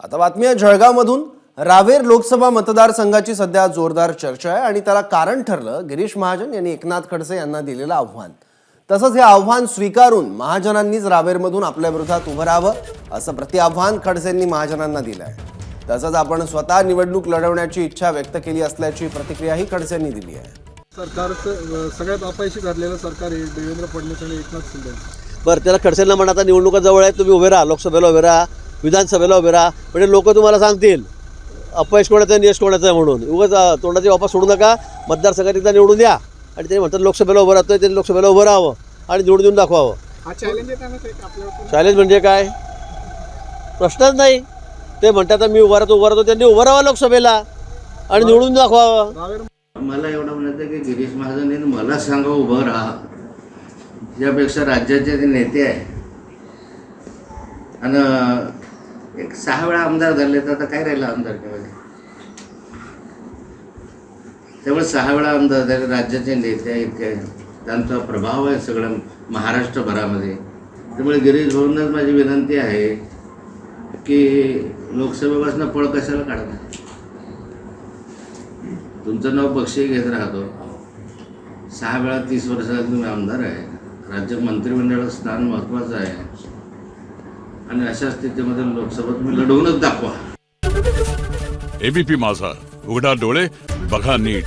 आता बातमी आहे जळगावमधून रावेर लोकसभा मतदारसंघाची सध्या जोरदार चर्चा आहे आणि त्याला कारण ठरलं गिरीश महाजन यांनी एकनाथ खडसे यांना दिलेलं आव्हान. तसंच हे आव्हान स्वीकारून महाजनांनीच रावेरमधून आपल्या विरोधात उभं राहावं असं प्रतिआव्हान खडसेंनी महाजनांना दिलं आहे तसंच आपण स्वतः निवडणूक लढवण्याची इच्छा व्यक्त केली असल्याची प्रतिक्रियाही खडसेंनी दिली आहे. सरकारचं सगळ्यात अपयशी ठरलेलं सरकार आहे देवेंद्र फडणवीस आणि एकनाथ शिंदे. बरं त्याला खडसेंना म्हणा आता निवडणुका जवळ आहेत तुम्ही उभे राहा लोकसभेला उभे राहा. विधानसभेला उभे राहा. म्हणजे लोक तुम्हाला सांगतील अपयश कोणाचं आहे आणि यश कोणाचं आहे म्हणून. उगाच तोंडाची वापस सोडू नका. मतदारसंघात एकदा निवडून द्या. आणि ते म्हणतात लोकसभेला उभं राहतोय त्यांनी लोकसभेला उभं राहावं आणि निवडून देऊन दाखवावं. हा चॅलेंज आहे त्यांना ते आपल्यावर चॅलेंज म्हणजे काय? प्रश्नच नाही. ते म्हणतात मी उभा राहतो उभा राहतो. त्यांनी उभं राहावं लोकसभेला आणि निवडून दाखवावं. मला एवढं म्हणायचं की गिरीश महाजन यांनी मला सांगा उभं राहा. यापेक्षा राज्याचे ते नेते आहे आणि सहा वेळा आमदार झाले तर आता काय राहिलं आमदार त्यामुळे सहा वेळा आमदार झाले राज्याचे नेते आहेत काय? त्यांचा प्रभाव आहे सगळं महाराष्ट्रभरामध्ये. त्यामुळे गिरीश भाऊंनाच माझी विनंती आहे की लोकसभेपासून पळ कशाला काढणार? तुमचं नाव पक्षही घेत राहतो. सहा वेळा तीस वर्षात तुम्ही आमदार आहे. राज्य मंत्रिमंडळात स्थान महत्त्वाचं आहे. आणि अशा स्थितीमध्ये लोकसभेत मी लढवूनच दाखवा. एबीपी माझा. उघडा डोळे बघा नीट.